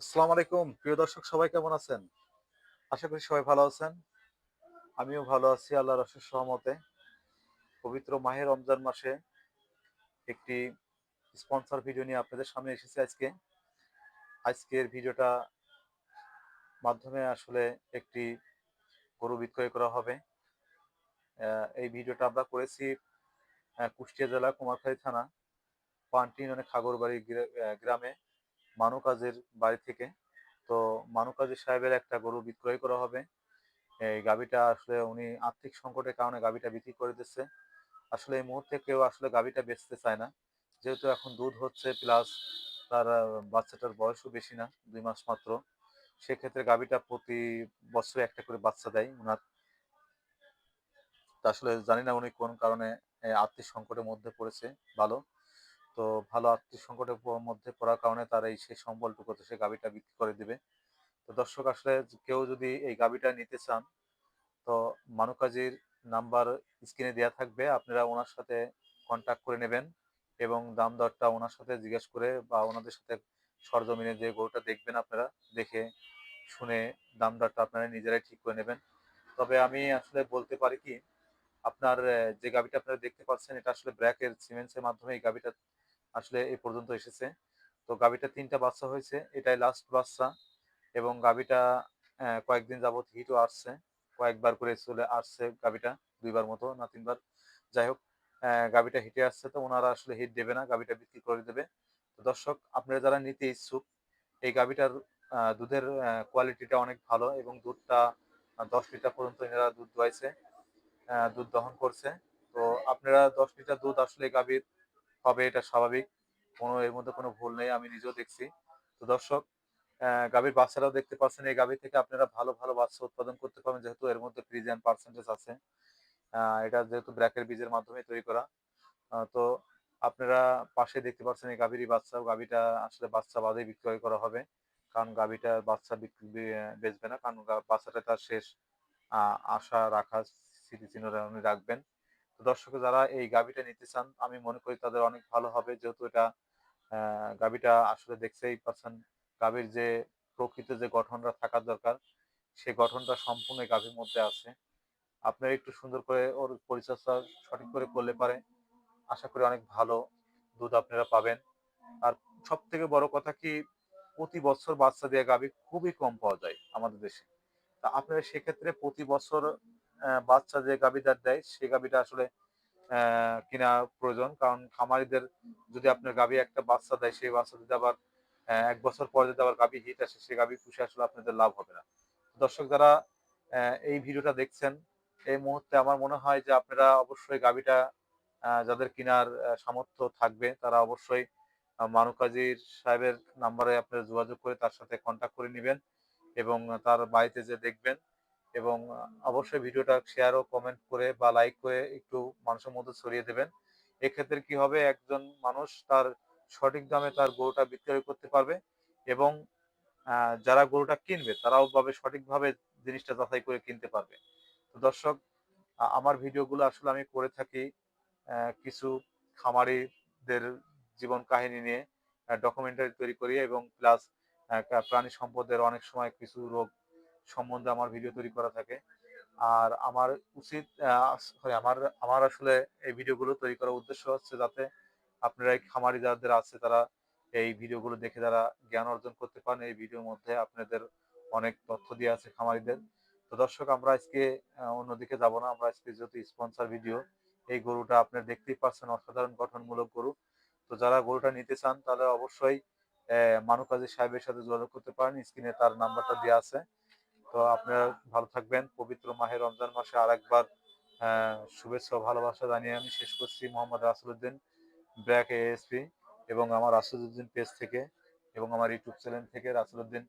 আসসালামু আলাইকুম। প্রিয় দর্শক, সবাই কেমন আছেন? আশা করি সবাই ভালো আছেন। আমিও ভালো আছি, আল্লাহর অশেষ সহমতে পবিত্র মাহে রমজান মাসে একটি স্পন্সর ভিডিও নিয়ে আপনাদের সামনে এসেছি আজকে। আজকের ভিডিওটা মাধ্যমে আসলে একটি গরু বিক্রয় করা হবে। এই ভিডিওটা আমরা করেছি কুষ্টিয়া জেলা কুমারখালী থানা পান্টি মানে খাগরবাড়ি গ্রা- গ্রামে। মানু কাজের বাড়ি থেকে। তো মানু কাজী সাহেবের একটা গরু বিক্রয় করা হবে। এই গাভীটা আসলে উনি আর্থিক সংকটের কারণে গাভীটা বিক্রি করে দিচ্ছে। আসলে এই মুহূর্তে কেউ আসলে গাভীটা বেচতে চায় না। যেহেতু এখন দুধ হচ্ছে প্লাস তার বাচ্চাটার বয়সও বেশি না, দুই মাস মাত্র। সেক্ষেত্রে গাভীটা প্রতি বছরে একটা করে বাচ্চা দেয় ওনার তা আসলে জানি না উনি কোন কারণে আর্থিক সংকটের মধ্যে পড়েছে, ভালো। তো ভালো আর্থিক সংকটের মধ্যে পড়ার কারণে তার এই সেই সম্বলটুকু সে গাভীটা বিক্রি করে দিবে। তো দর্শক আসলে কেউ যদি এই গাভীটা নিতে চান, তো মানুকাজির নাম্বার স্ক্রিনে দেওয়া থাকবে। আপনারা ওনার সাথে কন্ট্যাক্ট করে নেবেন এবং দাম দরটা ওনার সাথে জিজ্ঞেস করে বা ওনাদের সাথে সরজমিনে যে গরুটা দেখবেন আপনারা, দেখে শুনে দাম দরটা আপনারা নিজেরাই ঠিক করে নেবেন। তবে আমি আসলে বলতে পারি কি, আপনার যে গাভিটা আপনারা দেখতে পাচ্ছেন, এটা আসলে ব্র্যাকের সিমেন্টসের মাধ্যমে এই গাভিটা আসলে এই পর্যন্ত এসেছে। তো গাভিটা তিনটা বাচ্চা হয়েছে, এটাই লাস্ট বাচ্চা এবং গাভিটা কয়েকদিন যাবত হিটও আসছে, কয়েকবার করে চলে আসছে গাভিটা, দুইবার মতো না তিনবার। যাই হোক গাভিটা হিটে আসছে তো ওনারা আসলে হিট দেবে না, গাভিটা বিক্রি করে দেবে। তো দর্শক, আপনারা যারা নিতে ইচ্ছুক, এই গাভিটার দুধের কোয়ালিটিটা অনেক ভালো এবং দুধটা দশ লিটার পর্যন্ত এনারা দুধ দোয়াইছে দুধ দহন করছে। তো আপনারা দশ লিটার দুধ আসলে গাভীর হবে এটা স্বাভাবিক। কোনো, এর মধ্যে কোনো ভুল নেই, আমি নিজেও দেখছি। তো দর্শক গাভীর বাচ্চারাও দেখতে পাচ্ছেন, এই গাভী থেকে আপনারা ভালো ভালো বাচ্চা উৎপাদন করতে পারবেন, যেহেতু এর মধ্যে ফ্রিজিয়ান পার্সেন্টেজ আছে। এটা যেহেতু ব্র্যাকের বীজের মাধ্যমে তৈরি করা। তো আপনারা পাশে দেখতে পাচ্ছেন, এই গাভীরই বাচ্চা গাভীটা আসলে বাচ্চা বাদেই বিক্রয় করা হবে। কারণ গাভীটার বাচ্চা বিক্রি বেচবে না, কারণ বাচ্চাটা তার শেষ আশা রাখা, স্মৃতিচিহ্ন উনি রাখবেন। দর্শক যারা এই গাভীটা নিতে চান, আমি মনে করি তাদের অনেক ভালো হবে। যেহেতু এটা গাভীটা আসলে দেখতেই পাচ্ছেন, গাভীর যে প্রকৃত যে গঠনটা থাকার দরকার সেই গঠনটা সম্পূর্ণ গাভীর মধ্যে আছে। আপনারা একটু সুন্দর করে ওর পরিচর্যা সঠিক করে করলে পারে। আশা করি অনেক ভালো দুধ আপনারা পাবেন। আর সব থেকে বড় কথা কি, প্রতি বছর বাচ্চা দেওয়া গাভী খুবই কম পাওয়া যায় আমাদের দেশে। তা আপনারা সেক্ষেত্রে প্রতি বছর বাচ্চা যে গাভীটা দেয় সেই গাভীটা আসলে কিনা প্রয়োজন। কারণ খামারিদের যদি আপনার গাভী একটা বাচ্চা দেয়, সেই বাচ্চা যদি আবার এক বছর পর যদি আবার গাভী হিট আসে সেই গাভী পুষে আসলে আপনাদের লাভ হবে না। দর্শক যারা এই ভিডিওটা দেখছেন, এই মুহূর্তে আমার মনে হয় যে আপনারা অবশ্যই গাভীটা যাদের কেনার সামর্থ্য থাকবে, তারা অবশ্যই মানুকাজির সাহেবের নাম্বারে আপনারা যোগাযোগ করে তার সাথে কন্ট্যাক্ট করে নেবেন এবং তার বাড়িতে যে দেখবেন। এবং অবশ্যই ভিডিওটা শেয়ার ও কমেন্ট করে বা লাইক করে একটু মানুষের মধ্যে ছড়িয়ে দেবেন। এক্ষেত্রে কি হবে? একজন মানুষ তার সঠিক দামে তার গরুটা বিক্রয় করতে পারবে এবং যারা গরুটা কিনবে তারাও ভাবে সঠিকভাবে জিনিসটা যাচাই করে কিনতে পারবে। তো দর্শক আমার ভিডিওগুলো আসলে আমি করে থাকি কিছু খামারিদের জীবন কাহিনী নিয়ে ডকুমেন্টারি তৈরি করি এবং প্লাস প্রাণী সম্পদের অনেক সময় কিছু রোগ সম্বন্ধে আমার ভিডিও তৈরি করা থাকে। আর আমার উচিত আমার আমার আসলে এই ভিডিওগুলো তৈরি করার উদ্দেশ্য হচ্ছে যাতে আপনারা এই খামারি যাদের আছে তারা এই ভিডিওগুলো দেখে যারা জ্ঞান অর্জন করতে পারেন, এই ভিডিওর মধ্যে আপনাদের অনেক তথ্য দিয়ে আছে খামারিদের। তো দর্শক, আমরা আজকে অন্যদিকে যাব না। আমরা আজকে যেহেতু স্পন্সর ভিডিও এই গরুটা আপনারা দেখতেই পাচ্ছেন, অসাধারণ গঠনমূলক গরু। তো যারা গরুটা নিতে চান তাহলে অবশ্যই মানু সাহেবের সাথে যোগাযোগ করতে পারেন। স্ক্রিনে তার নাম্বারটা দেওয়া আছে। তো আপনারা ভালো থাকবেন। পবিত্র মাহে রমজান মাসে আর একবার শুভেচ্ছা ভালোবাসা জানিয়ে আমি শেষ করছি মোহাম্মদ রাসুলউদ্দিন ব্র্যাক এএসপি এবং আমার রাসুলউদ্দিন পেজ থেকে এবং আমার ইউটিউব চ্যানেল থেকে রাসুলউদ্দিন।